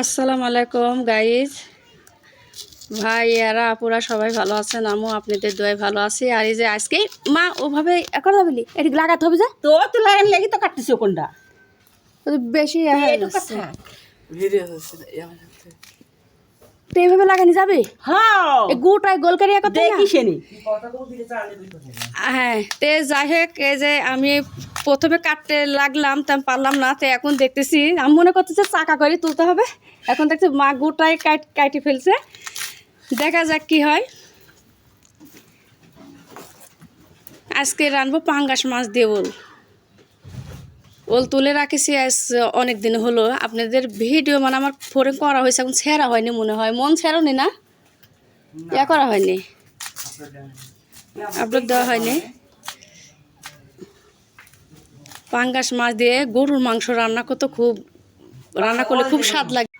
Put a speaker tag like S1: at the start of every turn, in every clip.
S1: আসসালামু আলাইকুম গাইজ ভাই এরা আপুরা সবাই ভালো আছেন? আমিও আপনাদের দোয়ায় ভালো আছি। আর এই যে আজকে মা ওভাবে এখন বলি? এটি লাগাতে হবে যে।
S2: তো তো লাগান লাগি তো কাটতেছ কোনটা?
S1: বেশি। তো এইভাবে লাগানি যাবে?
S2: হ্যাঁ।
S1: এই গুটাই গোল করিয়া কথা হ্যাঁ তে যাই হোক এই যে আমি প্রথমে কাটতে লাগলাম তা আমি পারলাম না তো এখন দেখতেছি আমি মনে করতেছি চাকা করে তুলতে হবে। এখন দেখছি মা গোটাই কাট কাটি ফেলছে। দেখা যাক কি হয়। আজকে রানবো পাঙ্গাস মাছ দিয়ে ওল। ওল তুলে রাখেছি আজ অনেক দিন হলো। আপনাদের ভিডিও মানে আমার ফোনে করা হয়েছে এখন ছেঁড়া হয়নি মনে হয়। মন ছেঁড়নি না? ইয়া করা হয়নি। আপলোড দেওয়া হয়নি? পাঙ্গাস মাছ দিয়ে গরুর মাংস রান্না করতে খুব রান্না করলে খুব স্বাদ লাগে।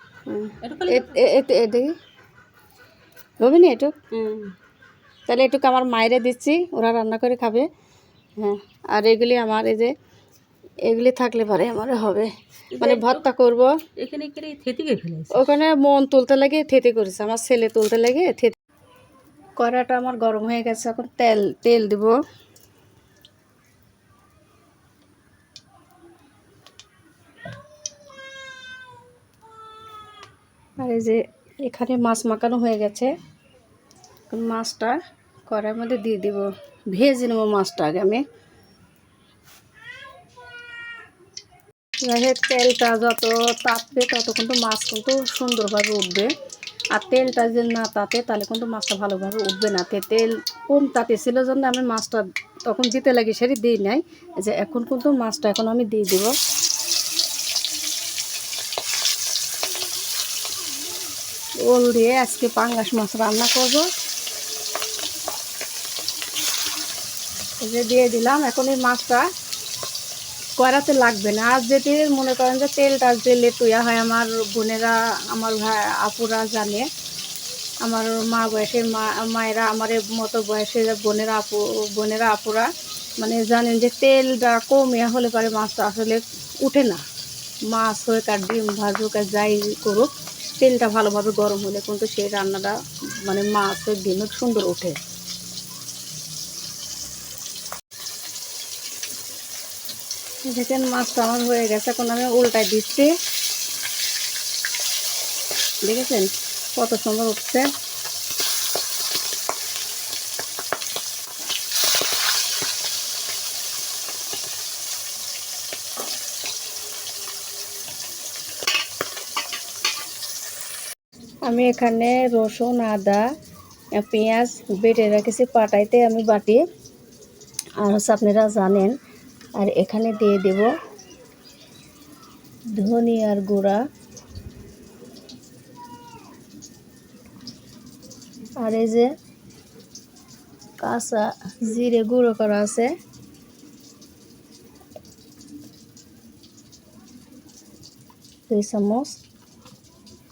S1: হবে না। একটু তাহলে একটু আমার মায়েরে দিচ্ছি ওরা রান্না করে খাবে। হ্যাঁ আর এগুলি আমার এই যে এগুলি থাকলে পরে আমার হবে। মানে ভর্তা করব।
S2: এখানে
S1: ওখানে মন তুলতে লাগে থেতে করেছে। আমার ছেলে তুলতে লাগে থেতে কড়াটা আমার গরম হয়ে গেছে এখন তেল তেল দিব। এই যে এখানে মাছ মাখানো হয়ে গেছে। মাছটা কড়াইয়ের মধ্যে দিয়ে দিব। ভেজে নেব মাছটা আগে আমি। তেলটা যত তাপবে তত কিন্তু মাছ কিন্তু সুন্দরভাবে উঠবে। আর তেলটা যদি না তাতে, তাহলে কিন্তু মাছটা ভালোভাবে উঠবে না। তে তেল কম তাতে ছিল জন্য আমি মাছটা তখন দিতে লাগি, সেটি দিই নাই। যে এখন কিন্তু মাছটা এখন আমি দিয়ে দিব। ওল দিয়ে আজকে পাঙ্গাস মাছ রান্না করব। যে দিয়ে দিলাম, এখন এই মাছটা কড়াতে লাগবে না। আর যেটি মনে করেন যে তেলটা যে লেটুয়া হয়, আমার বোনেরা, আমার ভাই, আপুরা জানে। আমার মা বয়সের মা, মায়েরা আমার মতো বয়সের বোনেরা আপু, বোনেরা, আপুরা মানে জানেন যে তেলটা কমিয়া হলে পরে মাছটা আসলে উঠে না। মাছ হোক আর ডিম ভাজুক আর যাই করুক তেলটা ভালোভাবে গরম হলে কিন্তু সেই রান্নাটা মানে মাছের হোক সুন্দর ওঠে। দেখেন মাছটা আমার হয়ে গেছে, এখন আমি উল্টায় দিচ্ছি। দেখেছেন কত সুন্দর উঠছে? আমি এখানে রসুন, আদা, পেঁয়াজ বেটে রেখেছি, পাটাইতে আমি বাটি। আর হচ্ছে আপনারা জানেন, আর এখানে দিয়ে দেব ধনিয়ার গুঁড়া। আর এই যে কাঁচা জিরে গুঁড়ো করা আছে। দুই চামচ।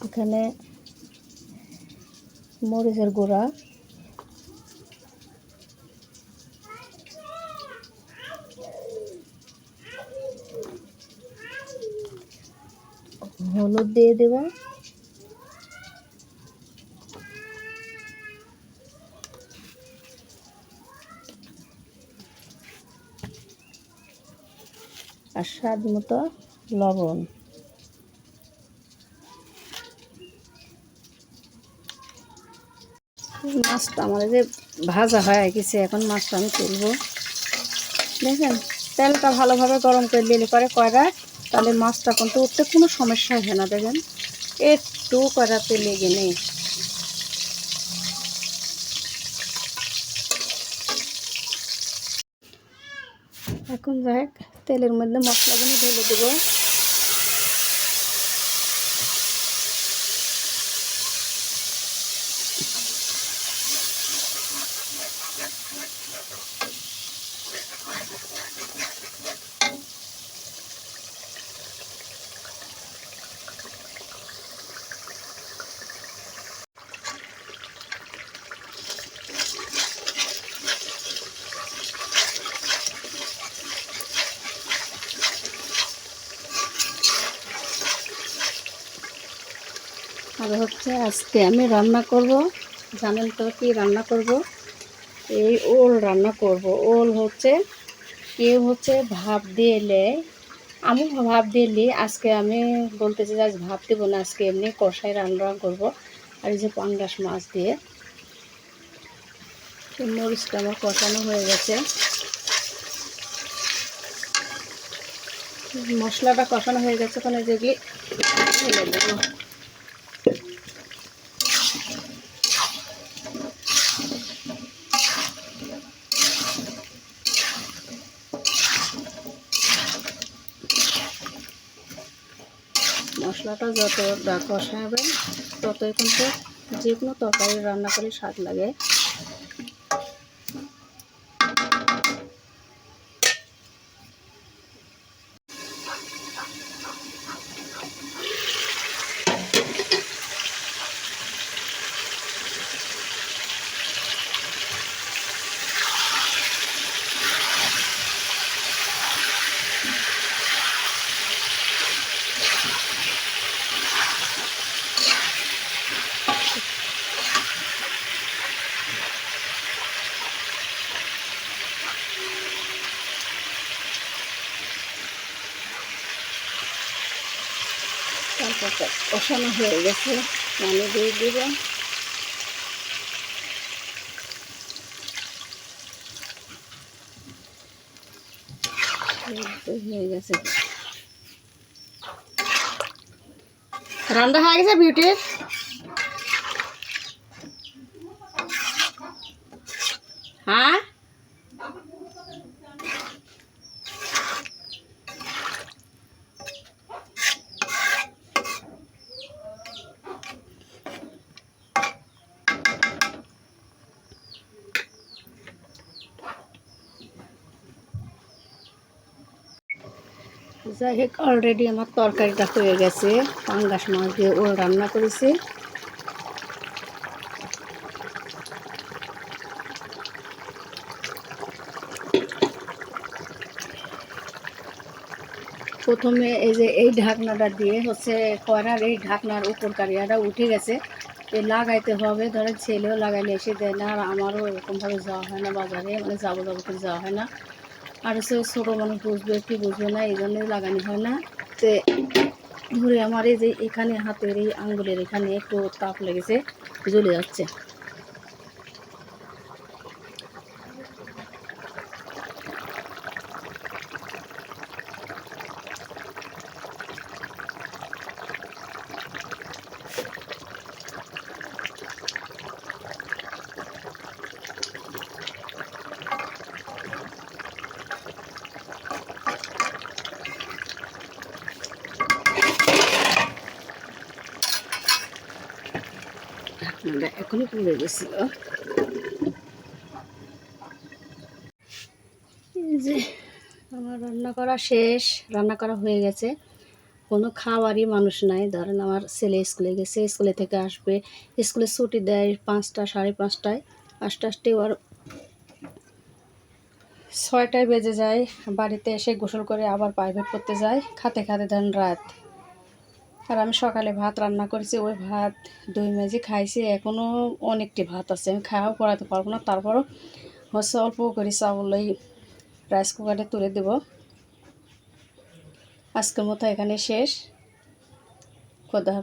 S1: এখানে মরিচের গুঁড়া। হলুদ দিয়ে দেব। আর স্বাদ মতো লবণ। মাছটা আমার যে ভাজা হয়ে গেছে এখন মাছটা আমি তুলবো। দেখেন, তেলটা ভালোভাবে গরম করে দিলে পরে কয়রা, তাহলে মাছটা কিন্তু উঠতে কোনো সমস্যা হয় না, দেখেন। একটু কড়াতে লেগে নেই। এখন যাই তেলের মধ্যে মশলাগুলো ঢেলে দেবো। হচ্ছে আজকে আমি রান্না করব। জানেন তো কি রান্না করব? এই ওল রান্না করব। ওল হচ্ছে কেউ হচ্ছে ভাপ দিয়ে এলে আমি ভাপ দিয়ে আজকে আমি বলতেছি যে আজ ভাপ দেবো না, আজকে এমনি কষাই রান্না করব। আর এই যে পাঙ্গাস মাছ দিয়ে। মরিচটা আমার কষানো হয়ে গেছে। মশলাটা কষানো হয়ে গেছে ওখানে যেগুলি মশলাটা যত কষাবেন ততই কিন্তু যে কোনো তরকারি রান্না করে স্বাদ লাগে। তারপর হয়ে গেছে। পানি দিয়ে দিব। হয়ে গেছে। রান্না হয়ে গেছে বিউটির হ্যাঁ? যাই হোক অলরেডি আমার তরকারিটা হয়ে গেছে। পাঙ্গাস মাছ দিয়ে ওল রান্না করেছি। প্রথমে এই যে এই ঢাকনাটা দিয়ে হচ্ছে কড়ার এই ঢাকনার উপর কারিয়াটা উঠে গেছে। এ লাগাইতে হবে। ধরেন ছেলেও লাগাইলে এসে দেয়, না আর আমারও এরকমভাবে যাওয়া হয় না বাজারে। মানে যাব যাব করে যাওয়া হয় না। আর সে ছোটো মানুষ বুঝবে কি বুঝবে না, এই জন্যই লাগানি হয় না। তো ধরে আমার এই যে এখানে হাতের এই আঙ্গুলের এখানে একটু তাপ লেগেছে, জ্বলে যাচ্ছে। ঢাকনাটা এখনই পুড়ে যে আমার রান্না করা শেষ রান্না করা হয়ে গেছে কোনো খাওয়ারই মানুষ নাই ধরেন আমার ছেলে স্কুলে গেছে স্কুলে থেকে আসবে স্কুলে ছুটি দেয় পাঁচটা সাড়ে পাঁচটায় আস্তে আস্তে ওর ছয়টায় বেজে যায়। বাড়িতে এসে গোসল করে আবার প্রাইভেট করতে যায়। খাতে খাতে ধরেন রাত। আর আমি সকালে ভাত রান্না করেছি, ওই ভাত, দই মেজি খাইছি এখনও অনেকটি ভাত আছে, আমি খাওয়াও করাতে পারব না, তারপরও হচ্ছে অল্প করে চাউল ওই রাইস কুকারে তুলে দেব। আজকের মতো এখানে শেষ, খোদা